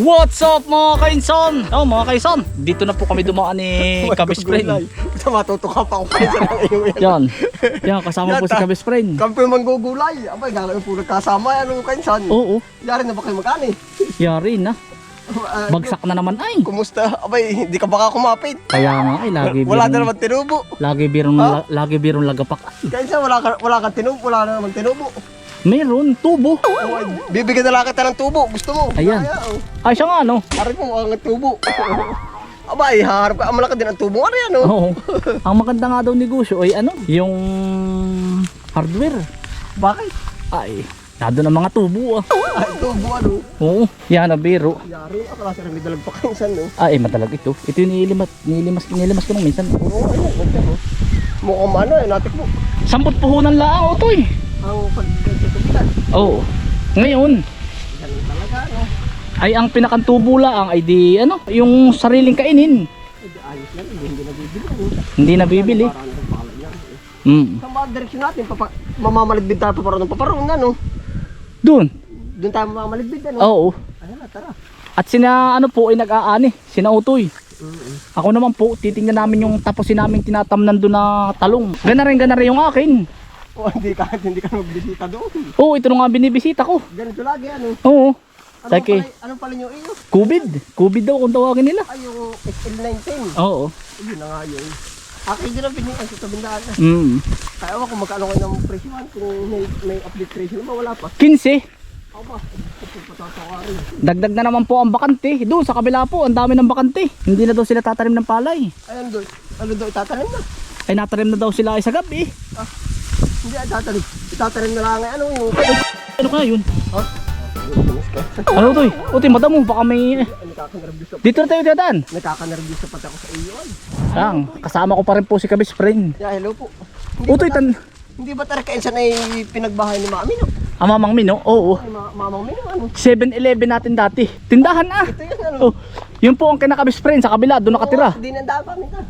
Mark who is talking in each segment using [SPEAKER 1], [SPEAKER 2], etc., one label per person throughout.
[SPEAKER 1] What's up mga kainson? Oh mga kainson, dito na po kami dumaan ni Kabis Friend.
[SPEAKER 2] Basta matutuka pa ako kayo sa yan.
[SPEAKER 1] Yan. Kasama po si. Kabis Friend.
[SPEAKER 2] Kampi manggugulay. Abay, gagawin po nagkasama yan. Ano kainsan?
[SPEAKER 1] Oo,
[SPEAKER 2] Yari na ba kayo magkani?
[SPEAKER 1] yari na.
[SPEAKER 2] Ah,
[SPEAKER 1] Bagsak na naman ay.
[SPEAKER 2] Kumusta? Abay, hindi ka baka kumapit.
[SPEAKER 1] Kaya nga ay, lagi
[SPEAKER 2] Wala na
[SPEAKER 1] birong,
[SPEAKER 2] naman tinubo.
[SPEAKER 1] lagi birong, la- lagi birong lagapak.
[SPEAKER 2] Kainsan, wala ka, wala kang tinubo. Wala na naman tinubo.
[SPEAKER 1] Meron, tubo.
[SPEAKER 2] Oh, bibigyan na lang kita ng tubo. Gusto mo?
[SPEAKER 1] Ayan.
[SPEAKER 2] Oh.
[SPEAKER 1] Ay, siya nga ano.
[SPEAKER 2] Ari mo ang tubo. Abay, haharap ka. Malaki din ang tubo. Ano yan, oh?
[SPEAKER 1] Oo. Ang maganda nga daw negosyo ay ano, yung hardware.
[SPEAKER 2] Bakit?
[SPEAKER 1] Ay, nado ng mga tubo ah.
[SPEAKER 2] Ay, tubo, ano?
[SPEAKER 1] Oo, yan na biro.
[SPEAKER 2] Yari, akala sa may dalag pa kainsan, no?
[SPEAKER 1] Ay, madalag ito. Ito yung nilimas, nilimas, nilimas ko nung minsan.
[SPEAKER 2] Oo, ayun. Ganda, oh. Mukhang ano, eh. Natik mo.
[SPEAKER 1] Samput puhunan lang ito eh.
[SPEAKER 2] Ang pagkakatubitan.
[SPEAKER 1] Oo. Ngayon,
[SPEAKER 2] Ganun talaga, no?
[SPEAKER 1] ay ang pinakantubo lang ay di ano, yung sariling kainin.
[SPEAKER 2] Hindi, ayos lang. Hindi, hindi nabibili. Ano?
[SPEAKER 1] Hindi nabibili.
[SPEAKER 2] Parang nagpapalan yan.
[SPEAKER 1] Mm.
[SPEAKER 2] Sa mga direksyon natin, papa, mamamaligbid tayo paparoon ng paparoon, ano?
[SPEAKER 1] Doon.
[SPEAKER 2] Doon tayo mamamaligbid, ano?
[SPEAKER 1] Oo.
[SPEAKER 2] Ayun na, tara.
[SPEAKER 1] At sina ano po ay nag-aani, sina Utoy. Ako naman po, titingnan namin yung tapusin namin tinatamnan doon na talong. Gana rin, gana rin yung akin.
[SPEAKER 2] O, hindi ka, hindi ka magbisita doon.
[SPEAKER 1] Oo, ito na nga binibisita ko.
[SPEAKER 2] Ganito lagi, ano?
[SPEAKER 1] Oo.
[SPEAKER 2] Ano
[SPEAKER 1] Saki,
[SPEAKER 2] pala, ano pala yung iyo?
[SPEAKER 1] COVID. COVID daw kung tawagin nila.
[SPEAKER 2] Ay, yung SL19.
[SPEAKER 1] Oo.
[SPEAKER 2] Yun na nga yun. Akin din ang pinigyan sa tabindaan.
[SPEAKER 1] Mm.
[SPEAKER 2] Kaya ako kung magkano kayo ng presyohan, kung may, may update presyo naman, wala pa.
[SPEAKER 1] 15.
[SPEAKER 2] Ako ba? Patatawarin.
[SPEAKER 1] Dagdag na naman po ang bakante. Doon sa kabila po, ang dami ng bakante. Hindi na daw sila tatanim ng palay.
[SPEAKER 2] Ayun doon. Ano doon, itatanim na?
[SPEAKER 1] Ay natanim na daw sila ay sa gabi.
[SPEAKER 2] Ah, hindi, itatanim. Itatanim na lang, ano yung...
[SPEAKER 1] Ano kaya yun?
[SPEAKER 2] Ha?
[SPEAKER 1] Ano to eh? Utoy, madamo, baka may...
[SPEAKER 2] Nakakanervous na.
[SPEAKER 1] Dito na tayo dadaan.
[SPEAKER 2] Nakakanervous na pati ako sa iyo. ay.
[SPEAKER 1] Lang, kasama ko pa rin po si Kabis Friend.
[SPEAKER 2] Yeah, hello po.
[SPEAKER 1] Utoy,
[SPEAKER 2] ba,
[SPEAKER 1] tan...
[SPEAKER 2] hindi ba talaga kainsan ay pinagbahay ni Mami, no?
[SPEAKER 1] Ah, Mamang Mino? Oo.
[SPEAKER 2] Ay, ma Mamang Mino, ano?
[SPEAKER 1] 7-Eleven natin dati. Tindahan ah.
[SPEAKER 2] Ito yun, ano?
[SPEAKER 1] Oh, yun po ang kinakabis friend sa kabila, doon nakatira.
[SPEAKER 2] Oo, dinandaan pa minta.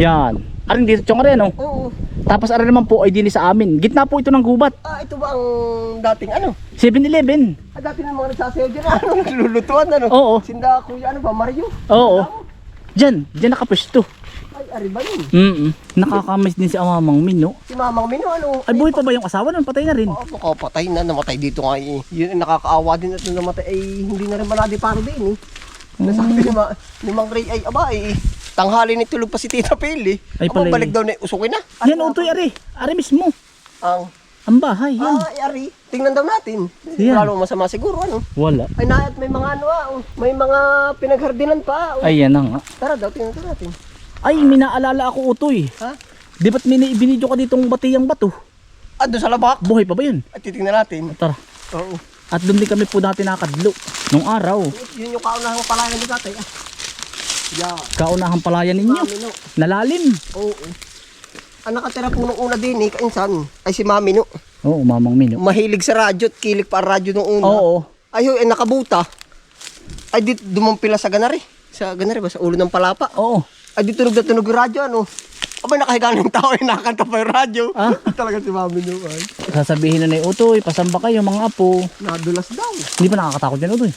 [SPEAKER 1] Yan. Arin dito tiyong rin, no?
[SPEAKER 2] Oo.
[SPEAKER 1] Tapos arin naman po ay dili sa amin. Gitna po ito ng gubat.
[SPEAKER 2] Ah, ito ba ang dating ano?
[SPEAKER 1] 7-Eleven.
[SPEAKER 2] Ah, dati ng mga nagsasayaw dyan, ano? Naglulutuan, ano?
[SPEAKER 1] Oo.
[SPEAKER 2] Sinda, kuya, ano ba? Mario?
[SPEAKER 1] Oo. Diyan, diyan nakapwesto.
[SPEAKER 2] Ay, ari ba yun?
[SPEAKER 1] Mm Nakakamiss din si Amamang Mino.
[SPEAKER 2] Si Mamang Mino, ano?
[SPEAKER 1] Ay, buhay pa ba yung asawa nun? Patay na rin.
[SPEAKER 2] Oo, baka patay na, namatay dito nga eh. Yun, nakakaawa din at namatay, ay hindi na rin maladi para din eh. Nasabi ni, ma, ni Mang Ray, ay aba eh, tanghali ni tulog pa si Tita Pili.
[SPEAKER 1] Ay, pala
[SPEAKER 2] balik daw na, usukin na.
[SPEAKER 1] Yan, utoy, ari. Ari mismo.
[SPEAKER 2] Ang,
[SPEAKER 1] Ang bahay, yan.
[SPEAKER 2] ah, ay, ari, tingnan daw natin.
[SPEAKER 1] Yan.
[SPEAKER 2] Wala namang masama siguro, ano.
[SPEAKER 1] Wala.
[SPEAKER 2] Ay, naat may mga ano ah, oh. may mga pinaghardinan pa. Oh.
[SPEAKER 1] Ay, yan na nga.
[SPEAKER 2] Tara daw, tingnan daw natin.
[SPEAKER 1] Ay, minaalala ako, utoy.
[SPEAKER 2] Ha?
[SPEAKER 1] Di ba't binidyo ka ditong batiyang bato?
[SPEAKER 2] Ah, doon sa labak.
[SPEAKER 1] Buhay pa ba yun?
[SPEAKER 2] At titingnan natin.
[SPEAKER 1] Tara.
[SPEAKER 2] Oo.
[SPEAKER 1] At doon din kami po dati nakadlo. Nung araw,
[SPEAKER 2] Yun yung kaunahang palayan ni tatay. Ah. Yeah.
[SPEAKER 1] kaunahang palayan ninyo.
[SPEAKER 2] Mami, no.
[SPEAKER 1] Nalalim.
[SPEAKER 2] Oo. Ang nakatira po nung una din eh, kainsan, ay si Mami no.
[SPEAKER 1] Oo, mamang Mino.
[SPEAKER 2] Mahilig sa radyo at kilik pa radyo nung una.
[SPEAKER 1] Oo.
[SPEAKER 2] Ay, eh, nakabuta. Ay, di dumampila sa ganari. Sa ganari ba? Sa ulo ng palapa.
[SPEAKER 1] Oo.
[SPEAKER 2] Ay, di tunog na tunog yung radyo, ano. Abay, nakahiga ng tao, eh, nakakanta pa yung radyo.
[SPEAKER 1] Ah?
[SPEAKER 2] Talaga si Mami no. Ay.
[SPEAKER 1] Sasabihin na ni Utoy, pasamba kayo mga apo.
[SPEAKER 2] Nadulas daw.
[SPEAKER 1] Hindi ba nakakatakot yan Utoy?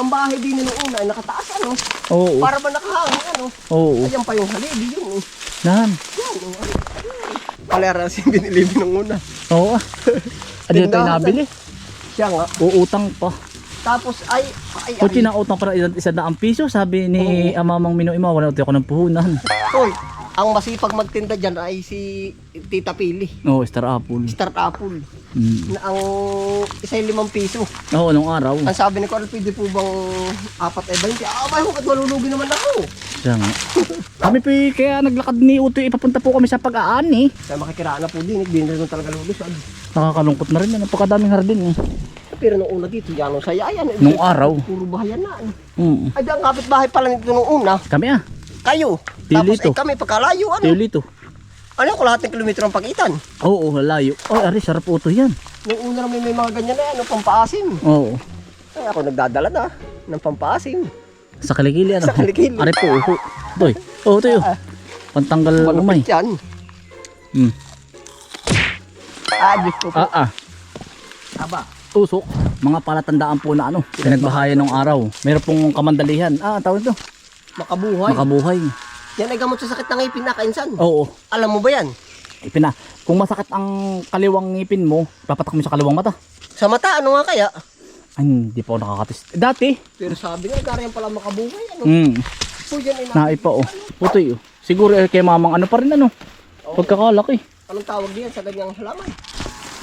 [SPEAKER 2] Ang bahay din nung una, ay nakataas, ano.
[SPEAKER 1] Oo.
[SPEAKER 2] Para ba nakahangin, ano.
[SPEAKER 1] Oo.
[SPEAKER 2] Ayan pa yung halili, yun. Eh.
[SPEAKER 1] Nan.
[SPEAKER 2] Yan, oh, ay. Palera si binilibin nung una.
[SPEAKER 1] Oo ah. Adi ito
[SPEAKER 2] Tindahan.
[SPEAKER 1] nabili.
[SPEAKER 2] Siya nga.
[SPEAKER 1] Uutang pa.
[SPEAKER 2] Tapos ay, ay,
[SPEAKER 1] O
[SPEAKER 2] ay.
[SPEAKER 1] tinautang para isa, isa na ang piso. Sabi ni Amamang Mino, ima, wala ako ng puhunan.
[SPEAKER 2] Hoy, ang masipag magtinda dyan ay si Tita Pili.
[SPEAKER 1] Oo, Star Apple.
[SPEAKER 2] Start Apple.
[SPEAKER 1] Mm.
[SPEAKER 2] Na ang isa'y limang piso.
[SPEAKER 1] Oo, nung araw.
[SPEAKER 2] Ang sabi ni Carl, pwede po bang apat ay 20? Ah, may hukat malulugi naman ako.
[SPEAKER 1] Siya nga. Kami po eh, kaya naglakad ni Utoy, ipapunta po kami sa pag-aani.
[SPEAKER 2] Kaya makikiraan na po din, hindi na rin talaga lulusad.
[SPEAKER 1] Nakakalungkot na rin yan. Napakadaming hardin eh.
[SPEAKER 2] Pero nung una dito, yan ang saya yan.
[SPEAKER 1] Nung araw.
[SPEAKER 2] Puro bahayan na. ano.
[SPEAKER 1] Mm.
[SPEAKER 2] Ay, ang kapitbahay pala nito nung una,
[SPEAKER 1] Kami ah.
[SPEAKER 2] kayo. Tapos
[SPEAKER 1] to.
[SPEAKER 2] ay kami, pagkalayo, ano?
[SPEAKER 1] Teolito.
[SPEAKER 2] Ano kung lahat ng kilometro ang pagitan?
[SPEAKER 1] Oo, layo. Ay, ari, sarap Utoy yan.
[SPEAKER 2] Nung una naman may mga ganyan na yan, ano, pampaasim.
[SPEAKER 1] Oo.
[SPEAKER 2] Ay, ako nagdadala na ng pampaasim.
[SPEAKER 1] Sa kaligili ano?
[SPEAKER 2] Sa kilikili.
[SPEAKER 1] Ari po, uho. Doy. Oo, oh. Pantanggal umay.
[SPEAKER 2] Malupit yan.
[SPEAKER 1] Mm.
[SPEAKER 2] Ah, Diyos ko po.
[SPEAKER 1] Ah, ah.
[SPEAKER 2] Aba.
[SPEAKER 1] Tusok. mga palatandaan po na ano, pinagbahayan ng araw. Meron pong kamandalihan. Ah, tawag ito.
[SPEAKER 2] Makabuhay.
[SPEAKER 1] Makabuhay.
[SPEAKER 2] Yan ay gamot sa sakit ng ngipin na kainsan.
[SPEAKER 1] Oo.
[SPEAKER 2] Alam mo ba yan?
[SPEAKER 1] Ipina. Kung masakit ang kaliwang ngipin mo, papatak mo sa kaliwang mata.
[SPEAKER 2] Sa mata, ano nga kaya?
[SPEAKER 1] Ay, hindi pa ako nakakatest. Dati,
[SPEAKER 2] Pero sabi nga, yan pala makabuhay. Ano?
[SPEAKER 1] hmm,
[SPEAKER 2] So yan ay na-
[SPEAKER 1] naipa oh. Putoy oh. Siguro eh, kay mamang ano pa rin ano. Pagkakalaki.
[SPEAKER 2] Anong tawag diyan sa ganyang halaman?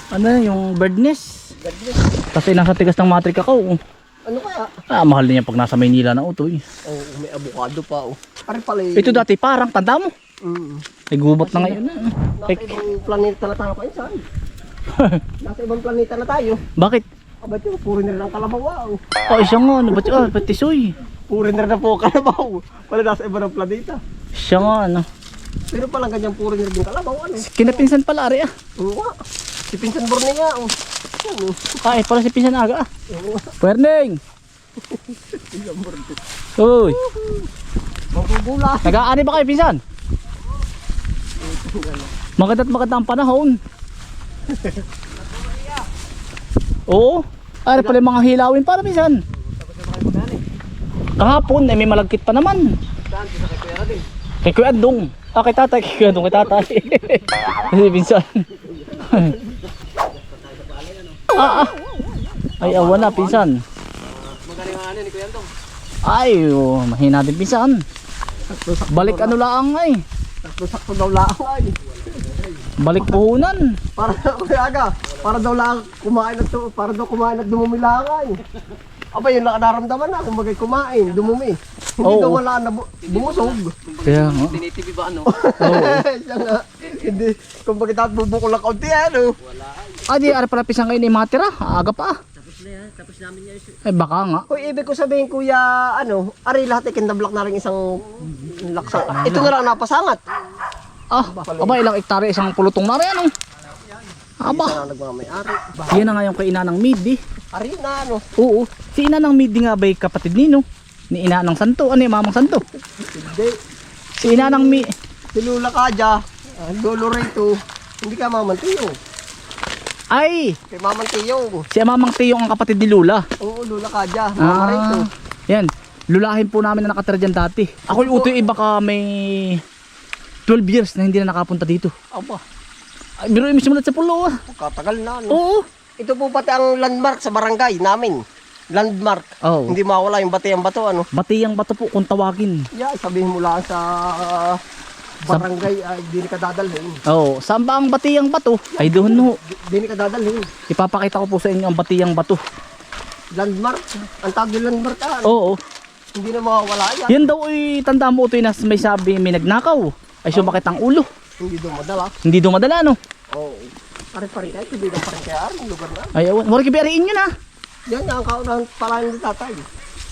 [SPEAKER 1] Ano yung bird nest.
[SPEAKER 2] Gadget.
[SPEAKER 1] Kasi nasa tigas ng matrika ka oh.
[SPEAKER 2] Ano kaya?
[SPEAKER 1] Ah, mahal din yan pag nasa Maynila na utoy.
[SPEAKER 2] Oh, may avocado pa oh. Pare pala eh.
[SPEAKER 1] Ito dati parang tanda mo.
[SPEAKER 2] Mm.
[SPEAKER 1] Nagubot na ngayon na.
[SPEAKER 2] Nasa ibang planeta na tayo kainsan. Nasa ibang planeta na tayo.
[SPEAKER 1] Bakit?
[SPEAKER 2] Aba ito, puro na rin ang kalabaw ah, oh.
[SPEAKER 1] Oh, siya nga. Ano ba ito? Ah, patisoy.
[SPEAKER 2] Puro na rin na po kalabaw. Wala nasa ibang planeta.
[SPEAKER 1] Siya nga ano.
[SPEAKER 2] Pero palang ganyan puro rin yung kalabaw ano.
[SPEAKER 1] Kinapinsan pala ari ah.
[SPEAKER 2] Oo nga. Si Pinsan Bornea oh.
[SPEAKER 1] Ay, pala si Pinsan Aga ah. Pwerdeng! Uy,
[SPEAKER 2] Magugula.
[SPEAKER 1] nag-aani ba kayo Pinsan? Maganda at maganda ang panahon. Oo. Ay, pala yung mga hilawin para Pinsan. Kahapon, eh, may malagkit pa naman.
[SPEAKER 2] Saan? Sa kay Kuya Rading.
[SPEAKER 1] Kay Kuya Adong. Ah, kay tatay. Kay Kuya Adong, kay tatay. Kasi Pinsan. ah, ah. Ay, awan na, Pinsan.
[SPEAKER 2] Magaling ang ano ni Kuya Antong.
[SPEAKER 1] Ay, oh, mahina din Pinsan. Balik ano lang ay.
[SPEAKER 2] Sakto-sakto daw lang ay.
[SPEAKER 1] Balik puhunan.
[SPEAKER 2] Para Kuya Aga, para daw lang kumain at para daw kumain at dumumi lang ay. Aba yun lang ang naramdaman na kung bagay kumain, dumumi. Hindi
[SPEAKER 1] Oo.
[SPEAKER 2] daw wala na bu- bumusog.
[SPEAKER 1] Kaya nga.
[SPEAKER 2] Tinitibi ba ano?
[SPEAKER 1] Oo.
[SPEAKER 2] Siya nga. Hindi, kung bakit dapat bubukol ng kaunti ano.
[SPEAKER 1] Ah, di, ara pala Pinsan kayo ni Matira. Aga pa.
[SPEAKER 2] Tapos na yan, tapos namin yan.
[SPEAKER 1] Ay, baka nga.
[SPEAKER 2] Hoy, ibig ko sabihin kuya, ano, ari lahat ay kindablock na rin isang laksa. Ito na lang ang napasangat.
[SPEAKER 1] Ah, aba, ilang hektare isang pulutong na rin, ano? Aba,
[SPEAKER 2] Ito na nagmamayari.
[SPEAKER 1] yan na nga yung kay Inanang Midi.
[SPEAKER 2] Ari na ano.
[SPEAKER 1] Oo, si Inanang Midi nga ba'y kapatid nino? Ni Inanang Santo, ano yung Mamang Santo?
[SPEAKER 2] Hindi.
[SPEAKER 1] Si Inanang Mi...
[SPEAKER 2] Si Lula Kaja, uh, Lolo Rito, hindi ka mamantiyo.
[SPEAKER 1] Ay,
[SPEAKER 2] Kay mamantiyo.
[SPEAKER 1] si Mamang Teo ang kapatid ni Lula.
[SPEAKER 2] Oo, Lula Kaja, Mama Rito.
[SPEAKER 1] Ah, yan. Lulahin po namin na nakatira dyan dati. Ako yung utoy iba ka may 12 years na hindi na nakapunta dito.
[SPEAKER 2] Aba,
[SPEAKER 1] Ay, biro yung simulat sa pulo ah.
[SPEAKER 2] katagal na ano.
[SPEAKER 1] Oo.
[SPEAKER 2] Ito po pati ang landmark sa barangay namin. Landmark.
[SPEAKER 1] Oo.
[SPEAKER 2] Hindi mawala yung bati ang bato ano.
[SPEAKER 1] Batiyang bato po kung tawagin.
[SPEAKER 2] Yeah, sabihin mo lang sa uh, barangay ay di ka dadalhin.
[SPEAKER 1] Oo. Saan ba ang batiyang bato? Ay doon no.
[SPEAKER 2] Di di ka dadalhin.
[SPEAKER 1] Ipapakita ko po sa inyo ang batiyang bato.
[SPEAKER 2] Landmark. Ang tawag yung landmark ah.
[SPEAKER 1] Oo.
[SPEAKER 2] Hindi na mawawala yan.
[SPEAKER 1] Yan daw ay tanda mo utoy na may sabi may nagnakaw. Ay sumakit ang ulo.
[SPEAKER 2] Hindi doon madala.
[SPEAKER 1] Hindi dumadala no.
[SPEAKER 2] Oo. Pare-pare kayo, hindi na pare kaya ang lugar na.
[SPEAKER 1] Ay awan. Wala kibiriin yun ah.
[SPEAKER 2] Yan nga ang kaunahan pala ni tatay.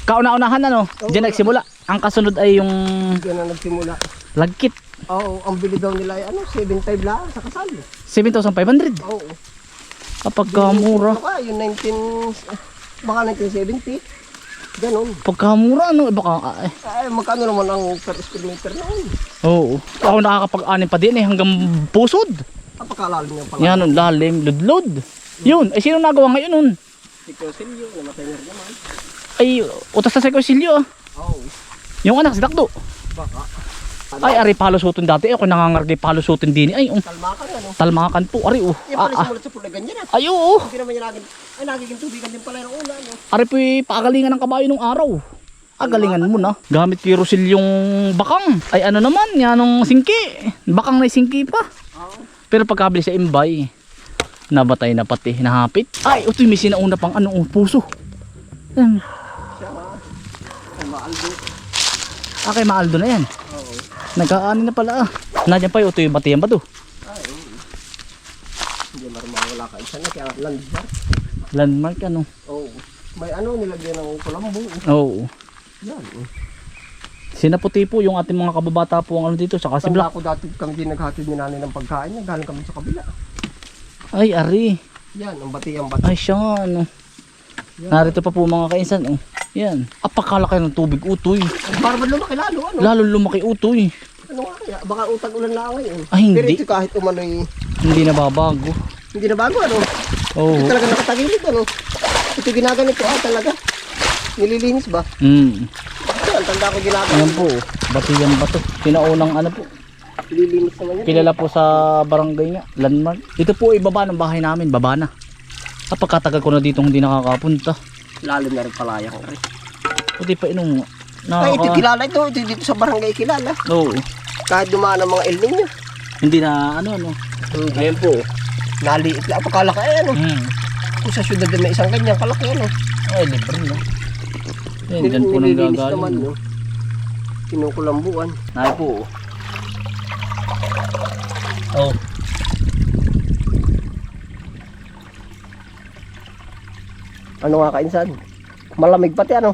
[SPEAKER 1] Kauna-unahan ano. Diyan nagsimula. Ang kasunod ay yung
[SPEAKER 2] Yan ang nagsimula.
[SPEAKER 1] lagkit.
[SPEAKER 2] Oo, ang bili daw nila ay ano, 7.5 lang sa kasal.
[SPEAKER 1] 7,500.
[SPEAKER 2] Oo.
[SPEAKER 1] Kapag mura.
[SPEAKER 2] Ano ka, yung 19, baka 1970. Ganon.
[SPEAKER 1] Pagkamura ano, eh, baka ay.
[SPEAKER 2] Ay, magkano naman ang per square meter noon?
[SPEAKER 1] Oo. Ako nakakapag-anin pa din eh hanggang pusod.
[SPEAKER 2] Napakalalim niya pala.
[SPEAKER 1] Yan, ang lalim, ludlod. Yun, ay sino nagawa ngayon nun?
[SPEAKER 2] Si Cosilio, namatay na rin naman.
[SPEAKER 1] Ay, utas na sa Cosilio ah.
[SPEAKER 2] Oo.
[SPEAKER 1] Yung anak si Dakdo.
[SPEAKER 2] Baka.
[SPEAKER 1] Ay, ari palusutin dati. Ako nangangargay palusutin din. Ay, um,
[SPEAKER 2] Kalmakan ano.
[SPEAKER 1] talmakan po. Ari, oh.
[SPEAKER 2] Yan pala
[SPEAKER 1] Ah, ah.
[SPEAKER 2] simulat sa pula ganyan ah.
[SPEAKER 1] Ay, oo.
[SPEAKER 2] Hindi naman niya naging, ay nagiging tubigan din pala yung una. No?
[SPEAKER 1] Ari po pagalingan ng kabayo nung araw. Ah, galingan mo na. Gamit kay Rosil yung bakang. Ay, ano naman, yan ang singki. Bakang na singki pa.
[SPEAKER 2] Oo.
[SPEAKER 1] Pero pagkabili sa imbay, nabatay na pati, nahapit. Ay, utoy, may sinauna pang ano, oh, puso. Yan.
[SPEAKER 2] Siya nga. Ay, maaldo.
[SPEAKER 1] Ah, kay Maaldo na yan.
[SPEAKER 2] Oo.
[SPEAKER 1] Nagkaani na pala ah. Nandiyan pa yung utoy, batiyan ba to?
[SPEAKER 2] Ay, hindi naman mawala ka isa na kaya landmark.
[SPEAKER 1] Landmark ano.
[SPEAKER 2] Oo. May ano nilagyan ng kulambo.
[SPEAKER 1] Oo.
[SPEAKER 2] Yan. eh.
[SPEAKER 1] Sinaputi po yung ating mga kababata po ang ano dito, saka si
[SPEAKER 2] Tanda
[SPEAKER 1] Black.
[SPEAKER 2] ko dati kami din naghatid ni nanay ng pagkain. Galing kami sa kabila.
[SPEAKER 1] Ay, ari.
[SPEAKER 2] Yan, ang bati ang bati.
[SPEAKER 1] Ay, siya nga, ano. Narito pa po mga kainsan, oh. Yan. Apakalaki ng tubig, utoy.
[SPEAKER 2] Para ba lumaki lalo ano?
[SPEAKER 1] Lalo lumaki utoy.
[SPEAKER 2] Ano nga kaya? Baka utag ulan na ngayon.
[SPEAKER 1] Ay, hindi.
[SPEAKER 2] Pero ito kahit umano'y
[SPEAKER 1] Hindi na babago.
[SPEAKER 2] hindi na bago ano.
[SPEAKER 1] Oo.
[SPEAKER 2] Ito talaga nakatagilid ano. Ito ginaganito ah talaga. Nililinis ba?
[SPEAKER 1] Hmm.
[SPEAKER 2] Ang tanda ko ginagawa.
[SPEAKER 1] Ayan po, batiyan ba to? Pinaunang ano po,
[SPEAKER 2] Nililinis naman yan.
[SPEAKER 1] kilala po sa barangay nga, landmark. Ito po ay baba ng bahay namin, baba na. Kapag katagal ko na dito hindi nakakapunta.
[SPEAKER 2] Lalo na rin palaya ko.
[SPEAKER 1] Puti pa inong
[SPEAKER 2] Ay, ito
[SPEAKER 1] nakaka...
[SPEAKER 2] kilala ito. Ito dito sa barangay kilala.
[SPEAKER 1] Oo,
[SPEAKER 2] Kahit dumaan ang mga El Nino.
[SPEAKER 1] hindi na ano ano.
[SPEAKER 2] Ayan po. Naliit lang. Pagkalaki ay ano.
[SPEAKER 1] Hmm.
[SPEAKER 2] Kung sa syudad may isang ganyan kalaki ano.
[SPEAKER 1] Ay, libre no. Yan, dyan po nang gagaling.
[SPEAKER 2] no. Kinukulambuan.
[SPEAKER 1] Ay po. Oh.
[SPEAKER 2] Ano nga kainsan? Malamig pati ano?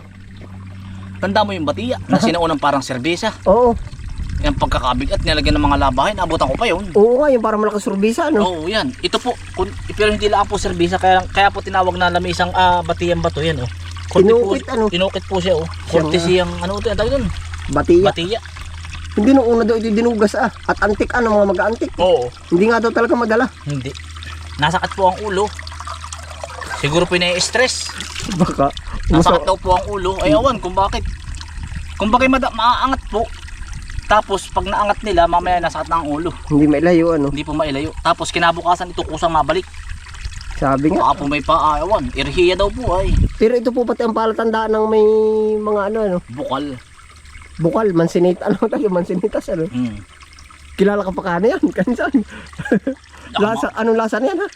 [SPEAKER 1] Tanda mo yung batiya na sinaunang parang serbesa.
[SPEAKER 2] Oo.
[SPEAKER 1] Yung pagkakabigat nilagyan ng mga labahin, abutan ko pa yun.
[SPEAKER 2] Oo nga, yung parang malakas surbisa ano?
[SPEAKER 1] Oo, yan. Ito po, kun, pero hindi lang po serbisa, kaya, kaya po tinawag na lamisang ah, batiyan bato yan, oh. Kurti po-
[SPEAKER 2] Inukit, ano?
[SPEAKER 1] Inukit po siya, oh.
[SPEAKER 2] Nga.
[SPEAKER 1] siyang, ano ito, yung tawag?
[SPEAKER 2] Batiya.
[SPEAKER 1] Batiya.
[SPEAKER 2] Hindi nung una daw ito dinugas ah. At antik ano, mga mag-antik.
[SPEAKER 1] Oo.
[SPEAKER 2] Hindi nga daw talaga madala.
[SPEAKER 1] Hindi. Nasakit po ang ulo. Siguro po stress
[SPEAKER 2] Baka.
[SPEAKER 1] Nasakit daw po ang ulo. Ay, awan kung bakit. Kung bakit mada, maaangat po. Tapos, pag naangat nila, mamaya nasakit na ang ulo.
[SPEAKER 2] Hindi mailayo ano.
[SPEAKER 1] Hindi po mailayo. Tapos, kinabukasan ito kusang mabalik.
[SPEAKER 2] Sabi nga.
[SPEAKER 1] Baka po may paa, awan. Irhiya daw po ay.
[SPEAKER 2] Pero ito po pati ang palatandaan ng may mga ano ano.
[SPEAKER 1] Bukal.
[SPEAKER 2] Bukal, mansinita. Ano tayo? Mansinitas ano.
[SPEAKER 1] Hmm.
[SPEAKER 2] Kilala ka pa ka na yan. Kansan. lasa, anong lasa niyan ha?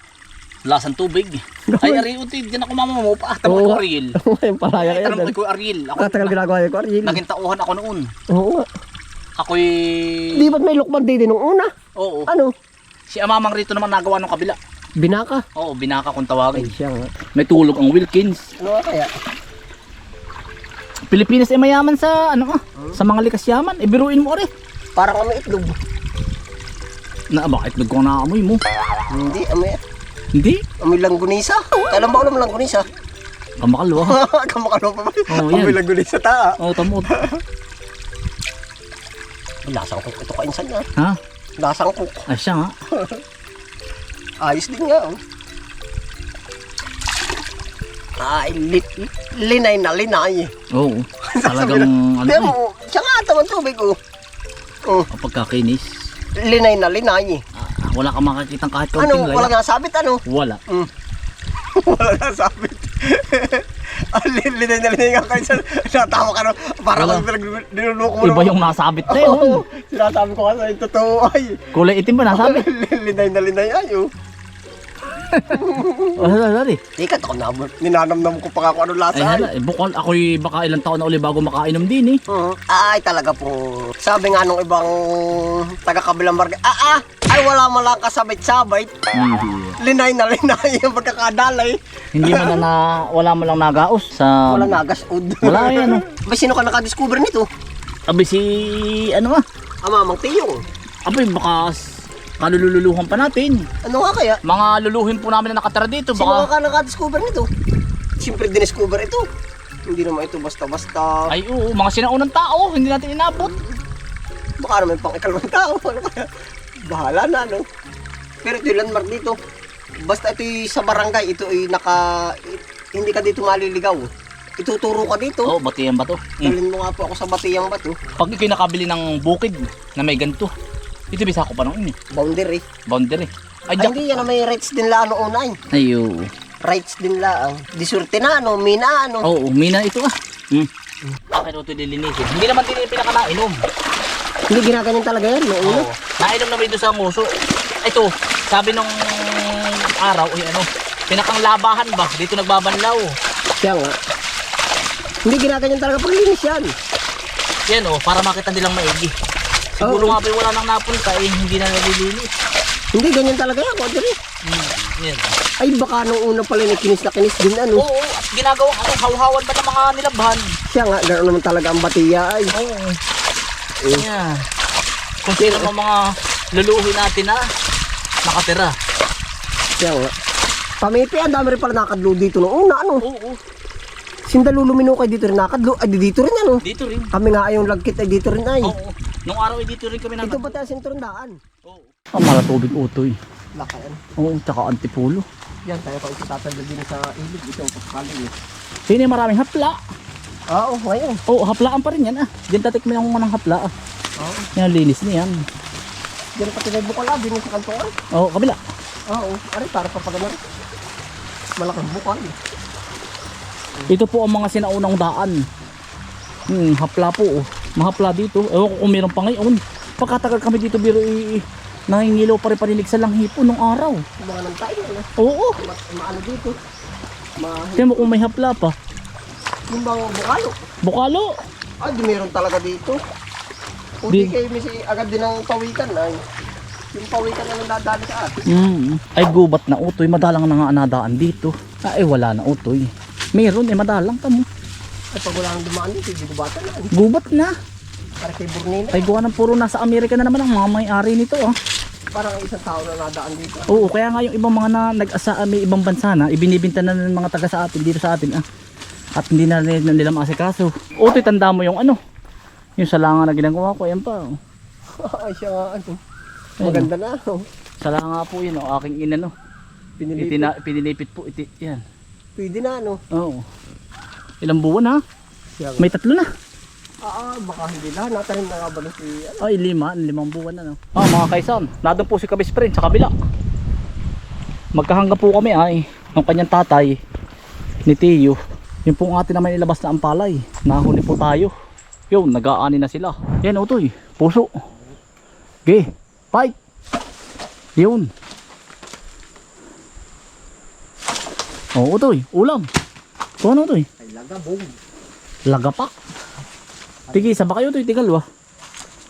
[SPEAKER 1] Lasang tubig. Ay, Ariel, uti, di na ako mamamamupa. Ah, tama
[SPEAKER 2] Oo
[SPEAKER 1] ko. Ariel.
[SPEAKER 2] yung palaya
[SPEAKER 1] Ay,
[SPEAKER 2] ka yan.
[SPEAKER 1] tanong ko Ariel. Ako,
[SPEAKER 2] Ang tagal ginagawa ko, Arjil.
[SPEAKER 1] naging tauhan ako noon.
[SPEAKER 2] Oo.
[SPEAKER 1] Ako'y...
[SPEAKER 2] Di ba't may lukman din nung una?
[SPEAKER 1] Oo.
[SPEAKER 2] Ano?
[SPEAKER 1] Si Amamang rito naman nagawa ng kabila.
[SPEAKER 2] Binaka.
[SPEAKER 1] Oo, binaka kung
[SPEAKER 2] Ay
[SPEAKER 1] tawagin.
[SPEAKER 2] siya nga.
[SPEAKER 1] May tulog ang Wilkins.
[SPEAKER 2] Ano kaya?
[SPEAKER 1] Pilipinas ay mayaman sa ano ah, sa mga likas yaman. Ibiruin mo rin.
[SPEAKER 2] Parang kami itlog.
[SPEAKER 1] Na bakit nagko na amoy mo?
[SPEAKER 2] Hindi, amoy.
[SPEAKER 1] Hindi.
[SPEAKER 2] Amoy langgunisa. Kailan ba ulam langgunisa?
[SPEAKER 1] Kamakalo ah.
[SPEAKER 2] Kamakalo pa ba?
[SPEAKER 1] Oo, yan.
[SPEAKER 2] Amoy langgunisa ta.
[SPEAKER 1] Oh, tamo.
[SPEAKER 2] Lasang cook ito kainsan niya.
[SPEAKER 1] Ha?
[SPEAKER 2] Lasang cook.
[SPEAKER 1] Ay siya nga.
[SPEAKER 2] Ayos din nga. oh. Ay, li, linay na linay.
[SPEAKER 1] Oo. Talagang ano eh.
[SPEAKER 2] siya nga taman tubig oh. Oh,
[SPEAKER 1] Pagkakinis.
[SPEAKER 2] linay na linay.
[SPEAKER 1] Wala kang makakitang kahit
[SPEAKER 2] Ano,
[SPEAKER 1] kaunting
[SPEAKER 2] wala
[SPEAKER 1] laya.
[SPEAKER 2] nga sabit ano?
[SPEAKER 1] Wala.
[SPEAKER 2] Mm. wala nga sabit. Lin- linay na linay nga kayo sa natawa ka no. Para
[SPEAKER 1] Wala.
[SPEAKER 2] kang niluloko mo
[SPEAKER 1] Iba yung nasabit na yun.
[SPEAKER 2] sinasabi ko kasi totoo ay.
[SPEAKER 1] Kulay itim ba nasabit?
[SPEAKER 2] linay na linay ay oh.
[SPEAKER 1] Oh, hala.
[SPEAKER 2] Di ka to na ninanamnam ko pa ako ano lasa
[SPEAKER 1] Ay,
[SPEAKER 2] ay.
[SPEAKER 1] hala. Eh, bukol ako'y baka ilang taon na uli bago makainom din eh.
[SPEAKER 2] Mhm. Ay, talaga po. Sabi nga nung ibang taga-kabilang barangay, ah, ah, ay wala mo lang kasabit-sabit.
[SPEAKER 1] Mhm.
[SPEAKER 2] Linay na linay yung pagkakadalay.
[SPEAKER 1] Hindi man na, na wala mo lang nagaos sa...
[SPEAKER 2] Wala nagasod.
[SPEAKER 1] Wala yan, oh.
[SPEAKER 2] Ba, sino ka nakadiscover nito?
[SPEAKER 1] Abi si... Ano nga?
[SPEAKER 2] Ama, Mang Tiyong.
[SPEAKER 1] Abi baka kalululuhan pa natin.
[SPEAKER 2] Ano nga kaya?
[SPEAKER 1] Mga luluhin po namin na nakatara dito.
[SPEAKER 2] Sino
[SPEAKER 1] Baka...
[SPEAKER 2] ka nakadiscover nito? Siyempre, diniscover ito. Hindi naman ito basta-basta.
[SPEAKER 1] Ay oo, mga sinaunang tao. Hindi natin inabot.
[SPEAKER 2] Baka naman pang ikalawang tao. Ano kaya? Bahala na, no? Pero ito yung landmark dito. Basta ito sa barangay, ito ay naka... Hindi ka dito maliligaw. Ituturo ka dito.
[SPEAKER 1] Oo, oh, batiyan ba to? Mm.
[SPEAKER 2] Dalhin mo nga po ako sa Batiyang Bato.
[SPEAKER 1] Pag ikay nakabili ng bukid na may ganito. Ito bisa ko pa noon eh.
[SPEAKER 2] Boundary.
[SPEAKER 1] Boundary. Ay,
[SPEAKER 2] Ay, hindi yan may rights din la ano una eh.
[SPEAKER 1] Ay, oo.
[SPEAKER 2] Rights din la ang. Disurte na ano, mina ano.
[SPEAKER 1] Oo, mina ito ah. Hmm. Bakit ito dilinisin? Hindi naman din yung pinakanainom.
[SPEAKER 2] Hindi ginaganyan talaga yan, no una.
[SPEAKER 1] Oo. Nainom naman ito sa muso. Ito, sabi nung araw, uy ano, pinakang labahan ba? Dito nagbabanlaw.
[SPEAKER 2] Siya nga. Hindi ginaganyan talaga pag linis yan.
[SPEAKER 1] Yan oh, para makita nilang maigi. Siguro
[SPEAKER 2] Oo.
[SPEAKER 1] nga pa wala nang napunta eh, hindi na nalilinis.
[SPEAKER 2] Hindi ganyan talaga yan, Kodri.
[SPEAKER 1] Hmm. Yan.
[SPEAKER 2] Ay baka nung una pala na kinis na kinis din ano.
[SPEAKER 1] Oo, at ginagawa ano, hawhawan ba ng mga nilabhan?
[SPEAKER 2] Siya nga, gano'n naman talaga ang batiya ay.
[SPEAKER 1] Oo. Yeah. Kung sino ang mga luluhin natin na nakatira.
[SPEAKER 2] Siya nga. Pamipi, ang dami rin pala nakadlo dito nung una ano.
[SPEAKER 1] Oo,
[SPEAKER 2] Sindalulumino kay dito rin nakadlo. Ay di dito rin ano.
[SPEAKER 1] dito rin.
[SPEAKER 2] Kami nga ayong lagkit ay dito rin ay.
[SPEAKER 1] Oo. Nung araw ay dito rin kami
[SPEAKER 2] Ito
[SPEAKER 1] nag-
[SPEAKER 2] ba tayo sinturundaan?
[SPEAKER 1] Oo. Ang mala tubig utoy.
[SPEAKER 2] Laki yan.
[SPEAKER 1] Oo, tsaka antipulo.
[SPEAKER 2] Yan, tayo pa itatanggal din sa ilog dito. Pasakali eh.
[SPEAKER 1] Sino yung maraming hapla?
[SPEAKER 2] Ah, Oo, ngayon.
[SPEAKER 1] Oo, oh, haplaan pa rin yan ah. Diyan tatik mo yung mga hapla ah.
[SPEAKER 2] Oo.
[SPEAKER 1] Yan, linis niyan.
[SPEAKER 2] Diyan pati may bukal ah, din sa kantoan.
[SPEAKER 1] Oo, kabila.
[SPEAKER 2] Oo, ari para pa pagano. Malaking bukal. eh.
[SPEAKER 1] Ito po ang mga sinaunang daan. Hmm, hapla po. Oh. Mahapla dito. Ewan ko kung meron pa ngayon. Pagkatagal kami dito, biro i... Nangingilaw pa rin parinig sa langhipo nung araw.
[SPEAKER 2] Mga nang tayo, ano?
[SPEAKER 1] Oo.
[SPEAKER 2] Ma maano dito.
[SPEAKER 1] Tingnan mo kung may hapla pa.
[SPEAKER 2] yung mga bukalo.
[SPEAKER 1] Bukalo.
[SPEAKER 2] Ah, di meron talaga dito. O
[SPEAKER 1] Di-
[SPEAKER 2] di kayo misi agad din ng pawikan ay. Yung pawikan na nang dadali sa atin.
[SPEAKER 1] Mm. Ay gubat na utoy. Madalang na nga anadaan dito. Ay wala na utoy. Meron eh, madalang tamo.
[SPEAKER 2] Ay pag wala nang dumaan dito, di gubatan na.
[SPEAKER 1] Gubat na.
[SPEAKER 2] Para kay Burnina.
[SPEAKER 1] Ay gawa ng puro nasa Amerika na naman ang mga may-ari nito ah.
[SPEAKER 2] Parang isang tao na nadaan dito.
[SPEAKER 1] Oo, kaya nga yung ibang mga na nag-asa may ibang bansa na, ibinibinta na ng mga taga sa atin dito sa atin ah. At hindi na nila, nila maasikaso. Utoy, tanda mo yung ano. Yung salanga na ginagawa ko, ayan pa. oh.
[SPEAKER 2] Ay siya nga ano. Maganda na. Oh.
[SPEAKER 1] Salanga po yun, oh, aking ina no.
[SPEAKER 2] Pinilipit.
[SPEAKER 1] Itina, pinilipit po, iti, yan.
[SPEAKER 2] Pwede na ano.
[SPEAKER 1] Oo. Ilang buwan ha?
[SPEAKER 2] Siya nga.
[SPEAKER 1] May tatlo na.
[SPEAKER 2] Ah, ah, baka hindi na. Natanim na nga ba si ano.
[SPEAKER 1] Ay, lima. Limang buwan na, no? Ah, mga kaisan. Nandun po si Kabisprin sa kabila. Magkahangga po kami ay ng kanyang tatay ni Tiyo. Yung pong atin naman ilabas na ang palay. Nahuli po tayo. Yun, nag-aani na sila. Yan, utoy. Puso. Okay. Fight. Yun. Oh, utoy. Ulam. Kung ano, utoy?
[SPEAKER 2] Ay, lagabog.
[SPEAKER 1] Lagapak. Tigi, isa ba kayo ito? Tigal ba?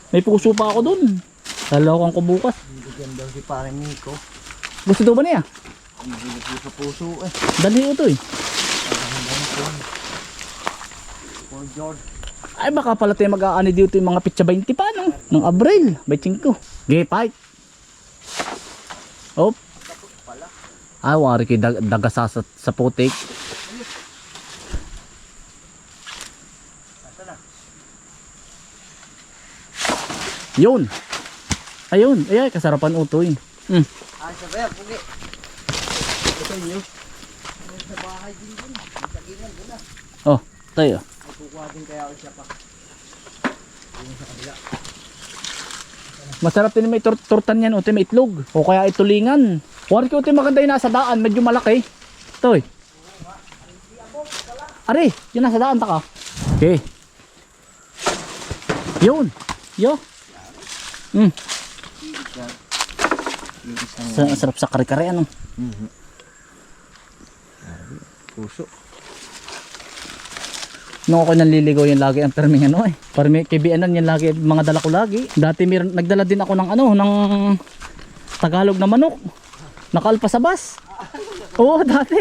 [SPEAKER 1] May puso pa ako dun. Lalawakan ko bukas.
[SPEAKER 2] Bigyan daw si parang Nico.
[SPEAKER 1] Gusto daw ba niya?
[SPEAKER 2] Hindi ko sa puso eh.
[SPEAKER 1] Dali ito eh.
[SPEAKER 2] For George.
[SPEAKER 1] Ay baka pala tayo mag-aani dito yung mga pitsa 20 pa no? Ng Abril. 25. Gay fight. Op. Ay wari kay dag dagasa sa, sa putik. Yun. Ayun. Ay, kasarapan utoy. Hmm.
[SPEAKER 2] Ay, sabi yan, pugi. Ito nyo. Sa bahay din dun. Sa ginan dun ah.
[SPEAKER 1] Oh, tayo.
[SPEAKER 2] Ay, kukuha din kaya ako siya pa.
[SPEAKER 1] Masarap din may tur turtan yan, uti may itlog. O kaya itulingan. Wari ko uti maganda yung nasa daan, medyo malaki. Toy. Ari, yung nasa daan ta ka. Okay. Yun. Yo. Mm. Sa sarap sa kare-kare ano.
[SPEAKER 2] Puso.
[SPEAKER 1] Nung ako nanliligaw yan lagi ang perming ano eh. Perming KBN yan lagi, mga dala ko lagi. Dati meron, nagdala din ako ng ano, ng Tagalog na manok. Nakalpa sa bus. Oo, dati.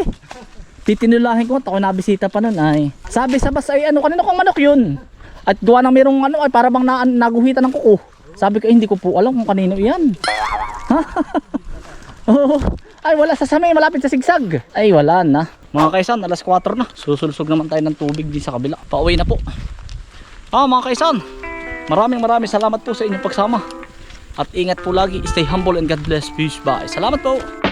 [SPEAKER 1] Titinulahin ko, ako nabisita pa nun ay. Sabi sa bus ay ano, kanino kong manok yun? At gawa ng merong ano ay para bang na, naguhitan ng kuko. Sabi ko, eh, hindi ko po alam kung kanino yan. Oo. Ay, wala sa sami, malapit sa sigsag. Ay, wala na. Mga kaisan, alas 4 na. Susulsog naman tayo ng tubig din sa kabila. Pauwi na po. Ah, mga kaisan, maraming maraming salamat po sa inyong pagsama. At ingat po lagi, stay humble and God bless. Peace, bye. Salamat po.